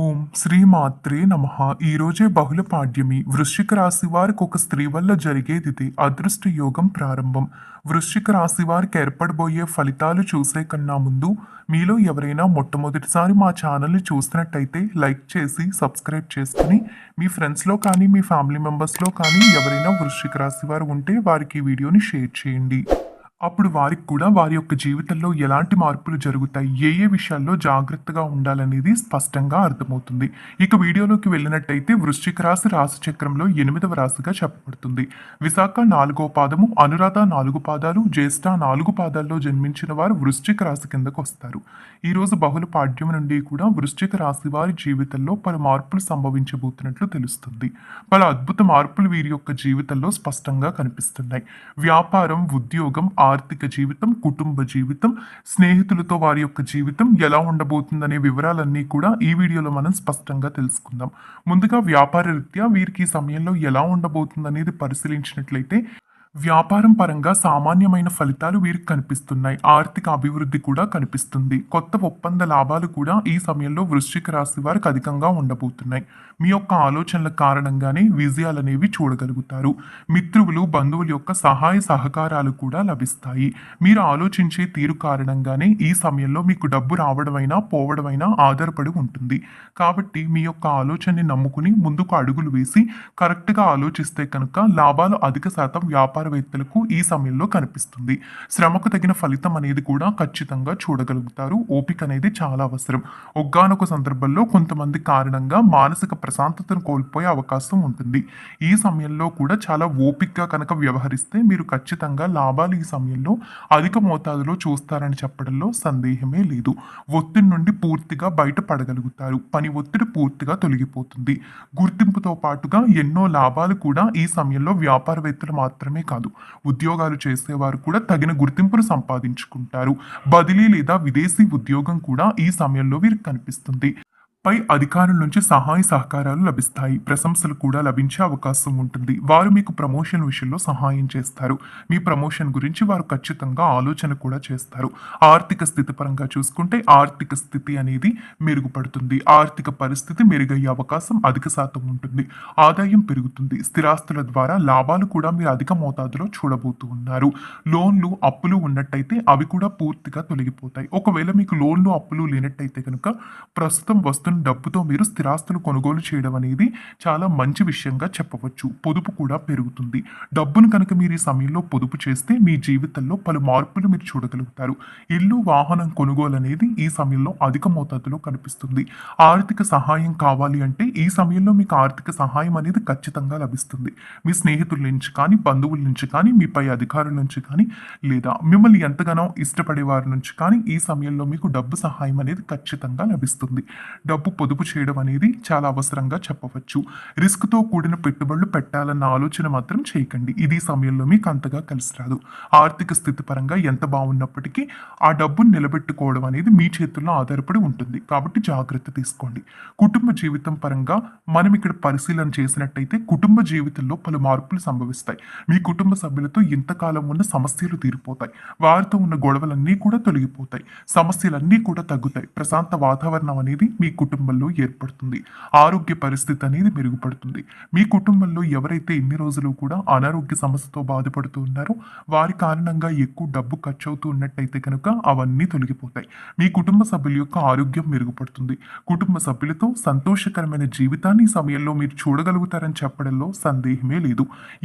ఓం శ్రీమాత్రే నమ. ఈరోజే బహుళ పాడ్యమి వృశ్చిక రాశి వారికి ఒక స్త్రీ వల్ల జరిగేది అదృష్ట యోగం ప్రారంభం. వృశ్చిక రాశి వారికి ఏర్పడబోయే ఫలితాలు చూసే కన్నా ముందు మీలో ఎవరైనా మొట్టమొదటిసారి మా ఛానల్ని చూసినట్టయితే లైక్ చేసి సబ్స్క్రైబ్ చేసుకుని మీ ఫ్రెండ్స్లో కానీ మీ ఫ్యామిలీ మెంబర్స్లో కానీ ఎవరైనా వృశ్చిక రాశి వారు ఉంటే వారికి ఈ వీడియోని షేర్ చేయండి. అప్పుడు వారికి కూడా వారి యొక్క జీవితంలో ఎలాంటి మార్పులు జరుగుతాయి ఏ ఏ విషయాల్లో జాగ్రత్తగా ఉండాలనేది స్పష్టంగా అర్థమవుతుంది. ఇక వీడియోలోకి వెళ్ళినట్టయితే వృశ్చిక రాశి రాశి చక్రంలో ఎనిమిదవ రాశిగా చెప్పబడుతుంది. విశాఖ నాలుగో పాదము అనురాధ నాలుగు పాదాలు జ్యేష్ఠ నాలుగు పాదాల్లో జన్మించిన వారు వృశ్చిక రాశి కిందకు వస్తారు. ఈరోజు బహుళ పాడ్యం నుండి కూడా వృశ్చిక రాశి వారి జీవితంలో పలు మార్పులు సంభవించబోతున్నట్లు తెలుస్తుంది. పలు అద్భుత మార్పులు వీరి యొక్క జీవితంలో స్పష్టంగా కనిపిస్తున్నాయి. వ్యాపారం ఉద్యోగం ఆర్థిక జీవితం కుటుంబ జీవితం స్నేహితులతో వారి యొక్క జీవితం ఎలా ఉండబోతుందనే వివరాలన్నీ కూడా ఈ వీడియోలో మనం స్పష్టంగా తెలుసుకుందాం. ముందుగా వ్యాపార రీత్యా వీరికి ఈ సమయంలో ఎలా ఉండబోతుందనేది పరిశీలించినట్లయితే వ్యాపారం పరంగా సామాన్యమైన ఫలితాలు వీరికి కనిపిస్తున్నాయి. ఆర్థిక అభివృద్ధి కూడా కనిపిస్తుంది. కొత్త ఒప్పంద లాభాలు కూడా ఈ సమయంలో వృశ్చిక రాశి వారికి అధికంగా ఉండబోతున్నాయి. మీ యొక్క ఆలోచనల కారణంగానే విజయాలు అనేవి చూడగలుగుతారు. మిత్రువులు బంధువుల యొక్క సహాయ సహకారాలు కూడా లభిస్తాయి. మీరు ఆలోచించే తీరు కారణంగానే ఈ సమయంలో మీకు డబ్బు రావడమైనా పోవడమైనా ఆధారపడి ఉంటుంది. కాబట్టి మీ యొక్క ఆలోచనని నమ్ముకుని ముందుకు అడుగులు వేసి కరెక్ట్గా ఆలోచిస్తే కనుక లాభాలు అధిక శాతం వ్యాపారం వ్యాపారవేత్తలకు ఈ సమయంలో కనిపిస్తుంది. శ్రమకు తగిన ఫలితం అనేది కూడా ఖచ్చితంగా చూడగలుగుతారు. ఓపిక అనేది చాలా అవసరం. ఒగ్గానొక సందర్భంలో కొంతమంది కారణంగా మానసిక ప్రశాంతతను కోల్పోయే అవకాశం ఉంటుంది. ఈ సమయంలో కూడా చాలా ఓపికగా కనుక వ్యవహరిస్తే మీరు ఖచ్చితంగా లాభాలు ఈ సమయంలో అధిక మోతాదులో చూస్తారని చెప్పడంలో సందేహమే లేదు. ఒత్తిడి నుండి పూర్తిగా బయటపడగలుగుతారు. పని ఒత్తిడి పూర్తిగా తొలగిపోతుంది. గుర్తింపుతో పాటుగా ఎన్నో లాభాలు కూడా ఈ సమయంలో వ్యాపారవేత్తలు మాత్రమే కాదు. ఉద్యోగాలు చేసేవారు కూడా తగిన గుర్తింపును సంపాదించుకుంటారు. బదిలీ లేదా విదేశీ ఉద్యోగం కూడా ఈ సమయంలో వీరికి కనిపిస్తుంది. పై అధికారుల నుంచి సహాయ సహకారాలు లభిస్తాయి. ప్రశంసలు కూడా లభించే అవకాశం ఉంటుంది. వారు మీకు ప్రమోషన్ విషయంలో సహాయం చేస్తారు. మీ ప్రమోషన్ గురించి వారు ఖచ్చితంగా ఆలోచన కూడా చేస్తారు. ఆర్థిక స్థితి పరంగా చూసుకుంటే ఆర్థిక స్థితి అనేది మెరుగుపడుతుంది. ఆర్థిక పరిస్థితి మెరుగయ్యే అవకాశం అధిక శాతం ఉంటుంది. ఆదాయం పెరుగుతుంది. స్థిరాస్తుల ద్వారా లాభాలు కూడా మీరు అధిక మోతాదులో చూడబోతూ ఉన్నారు. లోన్లు అప్పులు ఉన్నట్టయితే అవి కూడా పూర్తిగా తొలగిపోతాయి. ఒకవేళ మీకు లోన్లు అప్పులు లేనట్టయితే కనుక ప్రస్తుతం వస్తున్న డబ్బుతో మీరు స్థిరాస్తులు కొనుగోలు చేయడం అనేది చాలా మంచి విషయంగా చెప్పవచ్చు. పొదుపు కూడా పెరుగుతుంది. డబ్బును కనుక మీరు ఈ సమయంలో పొదుపు చేస్తే మీ జీవితంలో పలు మార్పులు మీరు చూడగలుగుతారు. ఇల్లు వాహనం కొనుగోలు అనేది ఈ సమయంలో అధిక మోతాదులో కనిపిస్తుంది. ఆర్థిక సహాయం కావాలి అంటే ఈ సమయంలో మీకు ఆర్థిక సహాయం అనేది ఖచ్చితంగా లభిస్తుంది. మీ స్నేహితుల నుంచి కానీ బంధువుల నుంచి కానీ మీపై అధికారుల నుంచి కానీ లేదా మిమ్మల్ని ఎంతగానో ఇష్టపడే వారి నుంచి కానీ ఈ సమయంలో మీకు డబ్బు సహాయం అనేది ఖచ్చితంగా లభిస్తుంది. డబ్బు పొదుపు చేయడం అనేది చాలా అవసరంగా చెప్పవచ్చు. రిస్క్తో కూడిన పెట్టుబడులు పెట్టాలన్న ఆలోచన మాత్రం చేయకండి. ఇది సమయంలో మీకు అంతగా కలిసి రాదు ఆర్థిక స్థితి పరంగా ఎంత బాగున్నప్పటికీ ఆ డబ్బును నిలబెట్టుకోవడం అనేది మీ చేతుల్లో ఆధారపడి ఉంటుంది. కాబట్టి జాగ్రత్త తీసుకోండి. కుటుంబ జీవితం పరంగా మనం ఇక్కడ పరిశీలన చేసినట్టయితే కుటుంబ జీవితంలో పలు మార్పులు సంభవిస్తాయి. మీ కుటుంబ సభ్యులతో ఇంతకాలం ఉన్న సమస్యలు తీరిపోతాయి. వారితో ఉన్న గొడవలన్నీ కూడా తొలగిపోతాయి. సమస్యలన్నీ కూడా తగ్గుతాయి. ప్రశాంత వాతావరణం అనేది మీ కుటుంబంలో ఏర్పడుతుంది. ఆరోగ్య పరిస్థితి అనేది మెరుగుపడుతుంది. మీ కుటుంబంలో ఎవరైతే ఇన్ని రోజులు కూడా అనారోగ్య సమస్యతో బాధపడుతూ ఉన్నారో వారి కారణంగా ఎక్కువ డబ్బు ఖర్చు అవుతూ ఉన్నట్టయితే కనుక అవన్నీ తొలగిపోతాయి. మీ కుటుంబ సభ్యుల యొక్క ఆరోగ్యం మెరుగుపడుతుంది. కుటుంబ సభ్యులతో సంతోషకరమైన జీవితాన్ని ఈ సమయంలో మీరు చూడగలుగుతారని చెప్పడంలో సందేహమే లేదు.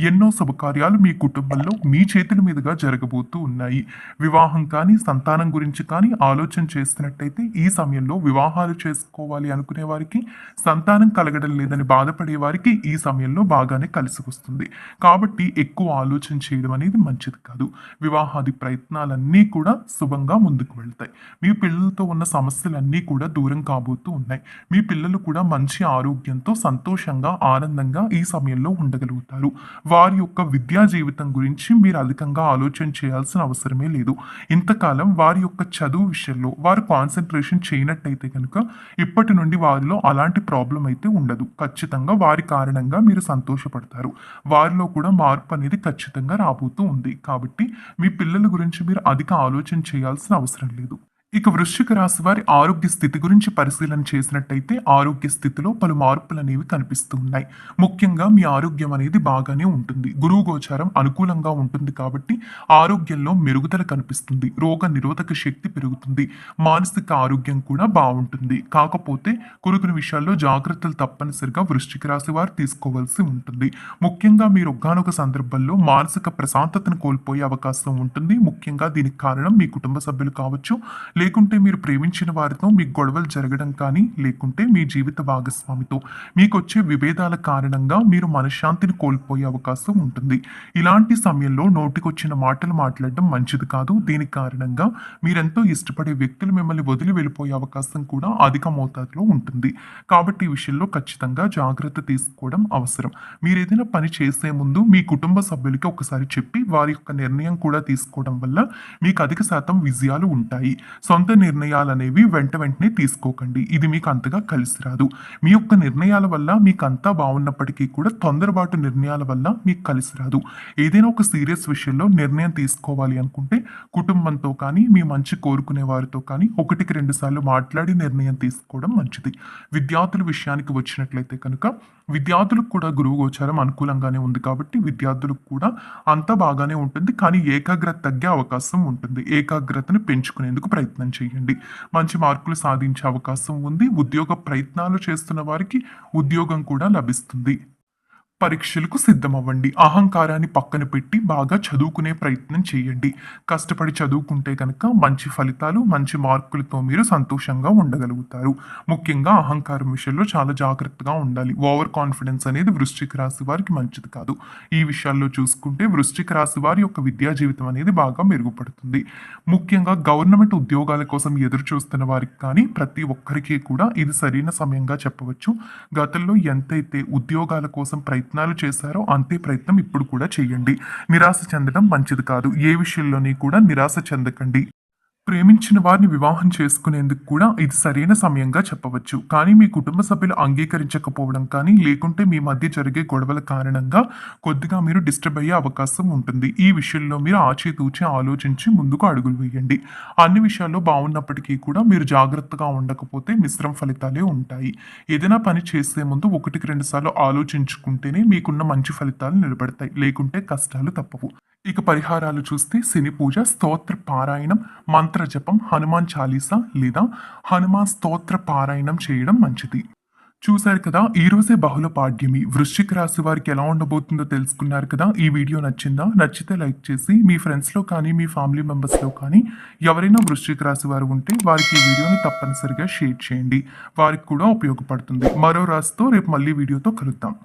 ఎన్నో శుభకార్యాలు మీ కుటుంబంలో మీ చేతుల మీదుగా జరగబోతూ ఉన్నాయి. వివాహం కానీ సంతానం గురించి కానీ ఆలోచన చేస్తున్నట్టయితే ఈ సమయంలో వివాహాలు చేసుకోవాలి. అనుకునే వారికి సంతానం కలగడం లేదని బాధపడే వారికి ఈ సమయంలో బాగానే కలిసి వస్తుంది. కాబట్టి ఎక్కువ ఆలోచన చేయడం అనేది మంచిది కాదు. వివాహాది ప్రయత్నాలన్నీ కూడా శుభంగా ముందుకు వెళ్తాయి. మీ పిల్లలతో ఉన్న సమస్యలన్నీ కూడా దూరం కాబోతూ ఉన్నాయి. మీ పిల్లలు కూడా మంచి ఆరోగ్యంతో సంతోషంగా ఆనందంగా ఈ సమయంలో ఉండగలుగుతారు. వారి యొక్క విద్యా జీవితం గురించి మీరు అధికంగా ఆలోచన చేయాల్సిన అవసరమే లేదు. ఇంతకాలం వారి యొక్క చదువు విషయంలో వారు కాన్సన్ట్రేషన్ చేయనట్టయితే కనుక ఇప్పటి నుండి వారిలో అలాంటి ప్రాబ్లం అయితే ఉండదు. ఖచ్చితంగా వారి కారణంగా మీరు సంతోషపడతారు. వారిలో కూడా మార్పు అనేది ఖచ్చితంగా రాబోతూ ఉంది. కాబట్టి మీ పిల్లల గురించి మీరు అధిక ఆలోచన చేయాల్సిన అవసరం లేదు. ఇక వృశ్చిక రాశి వారి ఆరోగ్య స్థితి గురించి పరిశీలన చేసినట్టయితే ఆరోగ్య స్థితిలో పలు మార్పులు అనేవి కనిపిస్తూ ఉన్నాయి ముఖ్యంగా మీ ఆరోగ్యం అనేది బాగానే ఉంటుంది. గురువు గోచారం అనుకూలంగా ఉంటుంది కాబట్టి ఆరోగ్యంలో మెరుగుదల కనిపిస్తుంది. రోగ నిరోధక శక్తి పెరుగుతుంది. మానసిక ఆరోగ్యం కూడా బాగుంటుంది. కాకపోతే కొనుక్కుని విషయాల్లో జాగ్రత్తలు తప్పనిసరిగా వృశ్చిక రాశి వారు తీసుకోవాల్సి ఉంటుంది. ముఖ్యంగా మీరు ఒక్కానొక సందర్భంలో మానసిక ప్రశాంతతను కోల్పోయే అవకాశం ఉంటుంది. ముఖ్యంగా దీనికి కారణం మీ కుటుంబ సభ్యులు కావచ్చు లేకుంటే మీరు ప్రేమించిన వారితో మీకు గొడవలు జరగడం కానీ లేకుంటే మీ జీవిత భాగస్వామితో మీకు వచ్చే విభేదాల కారణంగా మీరు మనశ్శాంతిని కోల్పోయే అవకాశం ఉంటుంది. ఇలాంటి సమయంలో నోటికొచ్చిన మాటలు మాట్లాడడం మంచిది కాదు. దీని కారణంగా మీరెంతో ఇష్టపడే వ్యక్తులు మిమ్మల్ని వదిలి వెళ్ళిపోయే అవకాశం కూడా అధిక మోతాదులో ఉంటుంది. కాబట్టి ఈ విషయంలో ఖచ్చితంగా జాగ్రత్త తీసుకోవడం అవసరం. మీరు ఏదైనా పని చేసే ముందు మీ కుటుంబ సభ్యులకి ఒకసారి చెప్పి వారి యొక్క నిర్ణయం కూడా తీసుకోవడం వల్ల మీకు అధిక శాతం విజయాలు ఉంటాయి. సొంత నిర్ణయాలు అనేవి వెంట వెంటనే తీసుకోకండి. ఇది మీకు అంతగా కలిసి రాదు. మీ యొక్క నిర్ణయాల వల్ల మీకు అంతా బాగున్నప్పటికీ కూడా తొందరపాటు నిర్ణయాల వల్ల మీకు కలిసి రాదు. ఏదైనా ఒక సీరియస్ విషయంలో నిర్ణయం తీసుకోవాలి అనుకుంటే కుటుంబంతో కానీ మీ మంచి కోరుకునే వారితో కానీ ఒకటికి రెండు సార్లు మాట్లాడి నిర్ణయం తీసుకోవడం మంచిది. విద్యార్థుల విషయానికి వచ్చినట్లయితే కనుక విద్యార్థులకు కూడా గురువు గోచారం అనుకూలంగానే ఉంది కాబట్టి విద్యార్థులకు కూడా అంతా బాగానే ఉంటుంది. కానీ ఏకాగ్రత తగ్గే అవకాశం ఉంటుంది. ఏకాగ్రతను పెంచుకునేందుకు ప్రయత్నం చేయండి. మంచి మార్కులు సాధించే అవకాశం ఉంది. ఉద్యోగ ప్రయత్నాలు చేస్తున్న వారికి ఉద్యోగం కూడా లభిస్తుంది. పరీక్షలకు సిద్ధమవ్వండి. అహంకారాన్ని పక్కన పెట్టి బాగా చదువుకునే ప్రయత్నం చేయండి. కష్టపడి చదువుకుంటే కనుక మంచి ఫలితాలు మంచి మార్కులతో మీరు సంతోషంగా ఉండగలుగుతారు. ముఖ్యంగా అహంకారం విషయంలో చాలా జాగ్రత్తగా ఉండాలి. ఓవర్ కాన్ఫిడెన్స్ అనేది వృశ్చిక రాశి వారికి మంచిది కాదు. ఈ విషయాల్లో చూసుకుంటే వృశ్చిక రాశి వారి యొక్క విద్యా జీవితం అనేది బాగా మెరుగుపడుతుంది. ముఖ్యంగా గవర్నమెంట్ ఉద్యోగాల కోసం ఎదురు చూస్తున్న వారికి కానీ ప్రతి ఒక్కరికి కూడా ఇది సరైన సమయంగా చెప్పవచ్చు. గతంలో ఎంతైతే ఉద్యోగాల కోసం ప్రయత్నం ప్రయత్నాలు చేశారో అంతే ప్రయత్నం ఇప్పుడు కూడా చేయండి. నిరాశ చెందడం మంచిది కాదు. ఏ విషయంలోని కూడా నిరాశ చెందకండి. ప్రేమించిన వారిని వివాహం చేసుకునేందుకు కూడా ఇది సరైన సమయంగా చెప్పవచ్చు. కానీ మీ కుటుంబ సభ్యులు అంగీకరించకపోవడం కానీ లేకుంటే మీ మధ్య జరిగే గొడవల కారణంగా కొద్దిగా మీరు డిస్టర్బ్ అయ్యే అవకాశం ఉంటుంది. ఈ విషయంలో మీరు ఆచితూచి ఆలోచించి ముందుకు అడుగులు వేయండి. అన్ని విషయాల్లో బాగున్నప్పటికీ కూడా మీరు జాగ్రత్తగా ఉండకపోతే మిశ్రమ ఫలితాలే ఉంటాయి. ఏదైనా పని చేసే ముందు ఒకటికి రెండు సార్లు ఆలోచించుకుంటేనే మీకున్న మంచి ఫలితాలు నిలబడతాయి. లేకుంటే కష్టాలు తప్పవు. ఇక పరిహారాలు చూస్తే శని పూజ స్తోత్ర పారాయణం మంత్ర జపం హనుమాన్ చాలీసా లేదా హనుమాన్ స్తోత్ర పారాయణం చేయడం మంచిది. చూశారు కదా ఈరోజే బహుళ పాడ్యమి. వృశ్చిక రాశి వారికి ఎలా ఉండబోతుందో తెలుసుకున్నారు కదా. ఈ వీడియో నచ్చిందా? నచ్చితే లైక్ చేసి మీ ఫ్రెండ్స్లో కానీ మీ ఫ్యామిలీ మెంబర్స్లో కానీ ఎవరైనా వృశ్చిక రాశి వారు ఉంటే వారికి ఈ వీడియోని తప్పనిసరిగా షేర్ చేయండి. వారికి కూడా ఉపయోగపడుతుంది. మరో రాశితో రేపు మళ్ళీ వీడియోతో కలుద్దాం.